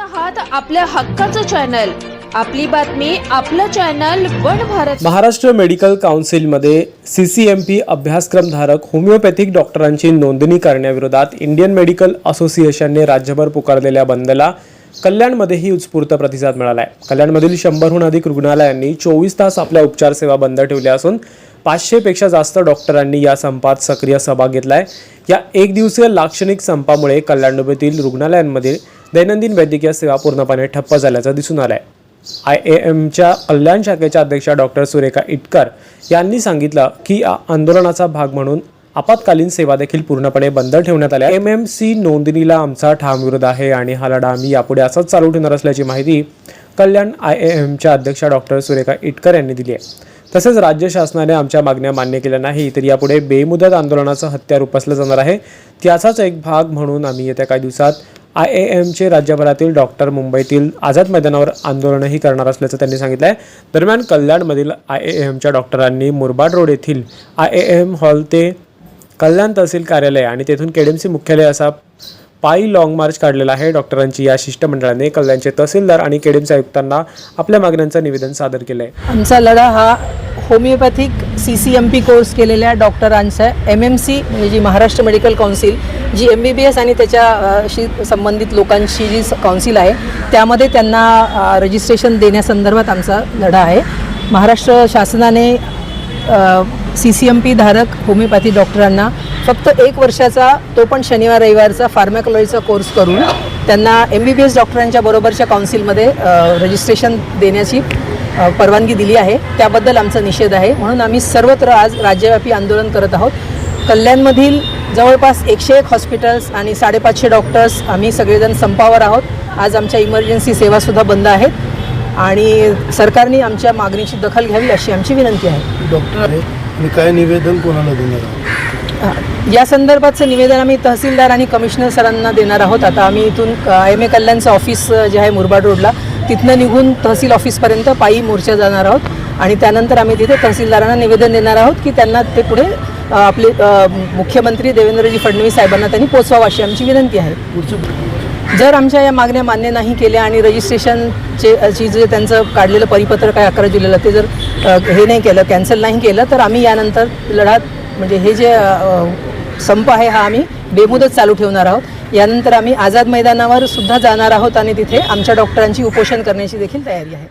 आहात आपल्या हक्काचं चॅनल. आपली बातमी आपलं channel one Bharat. Maharashtra medical काउन्सिलमध्ये C C M P अभ्यासक्रमधारक होमिओपॅथिक डॉक्टरांची नोंदणी करण्याविरोधात इंडियन मेडिकल असोसिएशनने राज्यभर पुकारलेल्या बंदला कल्याणमध्येही उत्स्फूर्त प्रतिसाद मिळाला आहे कल्याणमधील शंभरहून अधिक रुग्णालयांनी चोवीस तास आपल्या उपचार सेवा बंद ठेवल्या असून पाचशेपेक्षा जास्त डॉक्टरांनी या संपात सक्रिय सहभाग घेतला आहे या एक दिवसीय लाक्षणिक संपामुळे कल्याणडोबेतील रुग्णालयांमध्ये दैनंदिन वैद्यकीय सेवा पूर्णपणे ठप्प झाल्याचं दिसून आलं आहे आय ए एमच्या कल्याण शाखेच्या अध्यक्षा डॉक्टर सुरेखा इटकर यांनी सांगितलं की या आंदोलनाचा भाग म्हणून आपत्कालीन सेवा देखील पूर्णपणे बंद ठेवण्यात आल्या. एम एम सी नोंदणीला आमचा ठाम विरोध आहे आणि हा लढा आम्ही यापुढे असंच चालू ठेवणार असल्याची माहिती कल्याण आय ए एमच्या अध्यक्षा डॉक्टर सुरेखा इटकर यांनी दिली आहे. तसेच राज्य शासनाने आमच्या मागण्या मान्य केल्या नाही तर यापुढे बेमुदत आंदोलनाचं हत्यार उपसलं जाणार आहे. त्याचाच एक भाग म्हणून आम्ही येत्या काही दिवसात आय ए एमचे राज्यभरातील डॉक्टर मुंबईतील आझाद मैदानावर आंदोलनही करणार असल्याचं त्यांनी सांगितलं आहे दरम्यान कल्याणमधील आय ए एमच्या डॉक्टरांनी मुरबाड रोड येथील आय ए एम हॉल ते कल्याण तहसील कार्यालय आणि तेथून केडीएमसी मुख्यालय असा पायी लाँग मार्च काढलेला आहे. डॉक्टरांची या शिष्टमंडळाने कल्याणचे तहसीलदार आणि केडीएमसी आयुक्तांना आपल्या मागण्यांचं निवेदन सादर केलं आहे आमचा लढा हा homeopathic C C M P course केलेल्या डॉक्टरांचा एम एम सी म्हणजे जी महाराष्ट्र मेडिकल काउन्सिल जी एम बी बी एस आणि त्याच्याशी संबंधित लोकांशी जी काउन्सिल आहे त्यामध्ये त्यांना रजिस्ट्रेशन देण्यासंदर्भात आमचा लढा आहे. महाराष्ट्र शासनाने सी सी एम पी धारक होमिओपॅथी डॉक्टरांना फक्त एक वर्षाचा तो पण शनिवार रविवारचा फार्मॅकॉलॉजीचा कोर्स करून त्यांना एम बी बी एस डॉक्टरांच्या बरोबरच्या काउन्सिलमध्ये रजिस्ट्रेशन देण्याची परवानगी दिली आहे. त्याबद्दल आमचा निषेध आहे. म्हणून आम्ही सर्वत्र आज राज्यव्यापी आंदोलन करत आहोत. कल्याणमधील जवळपास एकशे एक हॉस्पिटल्स आणि साडेपाचशे डॉक्टर्स आम्ही सगळेजण संपावर आहोत. आज आमच्या इमर्जन्सी सेवासुद्धा बंद आहेत. आणि सरकारने आमच्या मागणीची दखल घ्यावी अशी आमची विनंती आहे. डॉक्टर आहे आणि काय निवेदन कोणाला देणार आहोत? या संदर्भातचं निवेदन आम्ही तहसीलदार आणि कमिशनर सरांना देणार आहोत. आता आम्ही इथून एम ए कल्याणचं ऑफिस जे आहे मुरबाड रोडला तिथनं निघून तहसील ऑफिसपर्यंत पायी मोर्चा जाणार आहोत. आणि त्यानंतर आम्ही तिथे तहसीलदारांना निवेदन देणार आहोत की त्यांना ते पुढे आपले मुख्यमंत्री देवेंद्रजी फडणवीस साहेबांना त्यांनी पोचवावं अशी आमची विनंती आहे. जर आमच्या या मागण्या मान्य नाही केल्या आणि रजिस्ट्रेशनचे जे त्यांचं काढलेलं परिपत्रक आहे अकरा जुलैला ते जर हे नाही केलं कॅन्सल नाही केलं तर आम्ही यानंतर लढा म्हणजे हे जे संप आहे हा आम्ही बेमुदत चालू ठेवणार आहोत. यानंतर आम्ही आझाद मैदानावर सुद्धा जाणार आहोत आणि तिथे आमच्या डॉक्टरांची उपोषण करण्याची देखील तयारी आहे.